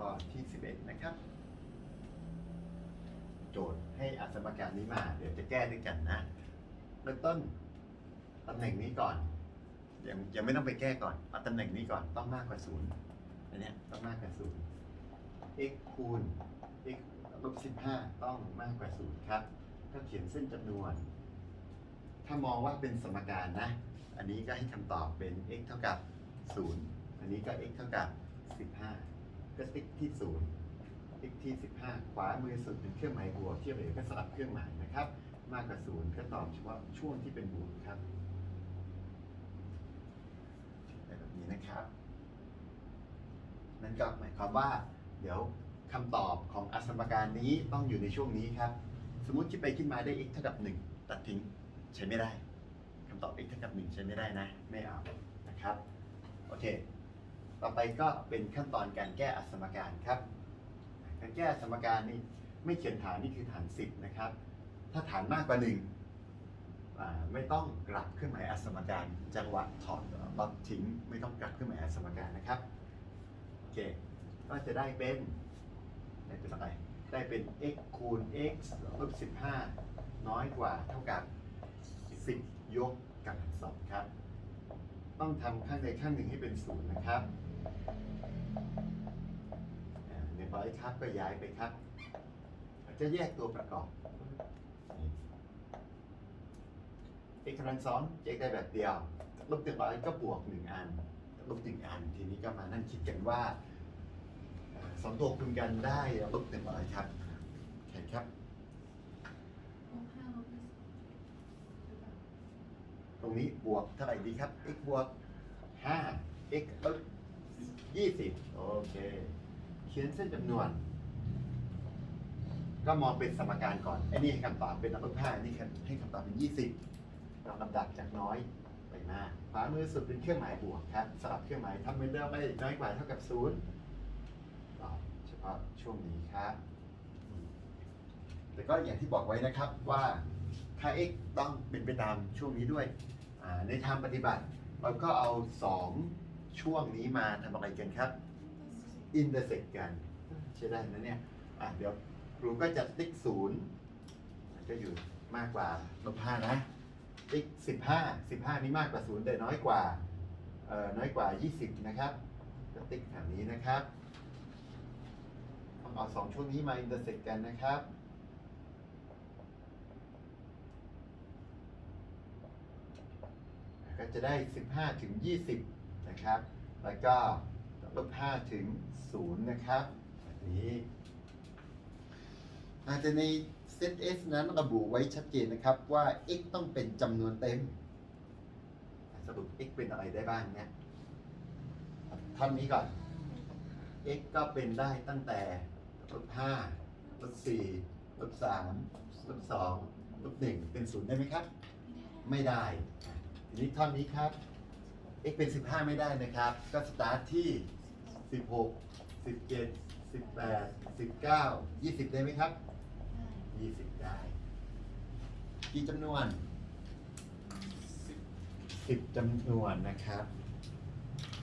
ข้อที่ 11 นะครับ โจทย์ให้อาสมการนี้มา เดี๋ยวจะแก้ด้วยกันนะเริ่มต้นตำแหน่งนี้ก่อนยังยังไม่ต้องไปแก้ก่อนเอาตำแหน่งนี้ก่อนต้องมากกว่าศูนย์อันเนี้ยต้องมากกว่าศูนย์ x คูณ x ลบ15ต้องมากกว่าศูนย์ครับ ก็เขียนเส้นจำนวน ถ้ามองว่าเป็นสมการนะ อันนี้ก็ให้คำตอบเป็น x เท่ากับ0อันนี้ก็ x เท่ากับ15 ก็ติ๊กที่0 x ที่15ขวามือสุดเป็นเครื่องหมายบวกเทียบเหลือก็สลับเครื่องหมายนะครับ มากกว่า0ก็ตอบเฉพาะช่วงที่เป็นบวกครับแบบนี้นะครับ นั่นก็หมายความว่า เดี๋ยวคำตอบของอสมการนี้ต้องอยู่ในช่วงนี้ครับ สมมติคิดไปคิดมาได้ x เท่ากับ 1 ตัดทิ้งใช้ไม่ได้คำตอบ x เท่ากับ 1 ใช้ไม่ได้นะ ไม่เอานะครับ โอเค ต่อไปก็เป็นขั้นตอนการแก้อสมการครับ การแก้อสมการนี่ไม่เขียนฐานนี่คือฐาน 10 นะครับ ถ้าฐานมากกว่า1อ่าไม่ต้องกลับเครื่องหมายอสมการ จังหวะถอดลดทิ้งไม่ต้องกลับเครื่องหมายอสมการนะครับโอเคก็จะได้เป็นได้เป็นอะไรได้เป็น x คูณ x ลบ15 น้อยกว่าเท่ากับ 10 ยกกำลังสองครับ ต้องทำข้างใดข้างหนึ่งให้เป็นศูนย์นะครับ ในร้อยครับก็ย้ายไปครับจะแยกตัวประกอบนี่ x กำลังสองแยกได้แบบเดียวลบหนึ่งร้อยก็บวกหนึ่งอันลบหนึ่งอัน ทีนี้ก็มานั่งคิดกันว่าเอ่อสองตัวคูณกันได้ลบหนึ่งร้อยครับเห็นครับลบห้าลบยี่สิบหรือเปล่าตรงนี้บวกเท่าไหร่ดีครับ x บวก5 x ลบ 20โอเค เขียนเส้นจำนวน ก็มองเป็นสมการก่อนไอ้นี่ให้คำตอบเป็นลบ5อันนี่ให้คำตอบเป็น20เราลำดับจากน้อยไปมากขวามือสุดเป็นเครื่องหมายบวกครับสลับเครื่องหมายทำเป็นเดิมไม่น้อยกว่าเท่ากับ0ตอบเฉพาะช่วงนี้ครับแต่ก็อย่างที่บอกไว้นะครับว่าค่า x ต้องเป็นไปตามช่วงนี้ด้วย ในทางปฏิบัติเราก็เอา 2 ช่วงนี้มาทำอะไรกันครับ intersect กัน ใช่ได้นะเนี่ย อะเดี๋ยวครูก็จะติ๊กศูนย์ก็อยู่มากกว่าลบห้านะ ติ๊กสิบห้าสิบห้านี้มากกว่าศูนย์แต่น้อยกว่าเอ่อน้อยกว่า20นะครับก็ติ๊กแถวนี้นะครับต้องเอาสองช่วงนี้มา intersect กันนะครับก็จะได้ 15 ถึง 20 นะครับ แล้วก็ลบ5ถึง 0 นะครับแบบนี้อาจจะในเซต S นั้นระบุไว้ชัดเจนนะครับว่า x ต้องเป็นจำนวนเต็ม สรุป x เป็นอะไรได้บ้างเนี่ยท่อนนี้ก่อน x ก็เป็นได้ตั้งแต่ลบ5ลบ4ลบ3ลบ2ลบ1เป็น 0 ได้ไหมครับ ไม่ได้ทีนี้ท่อนนี้ครับ x เป็น 15 ไม่ได้นะครับ ก็สตาร์ทที่ 16 17 18 19 20 ได้ไหมครับ 20 ได้ กี่จำนวน 10จำนวนนะครับ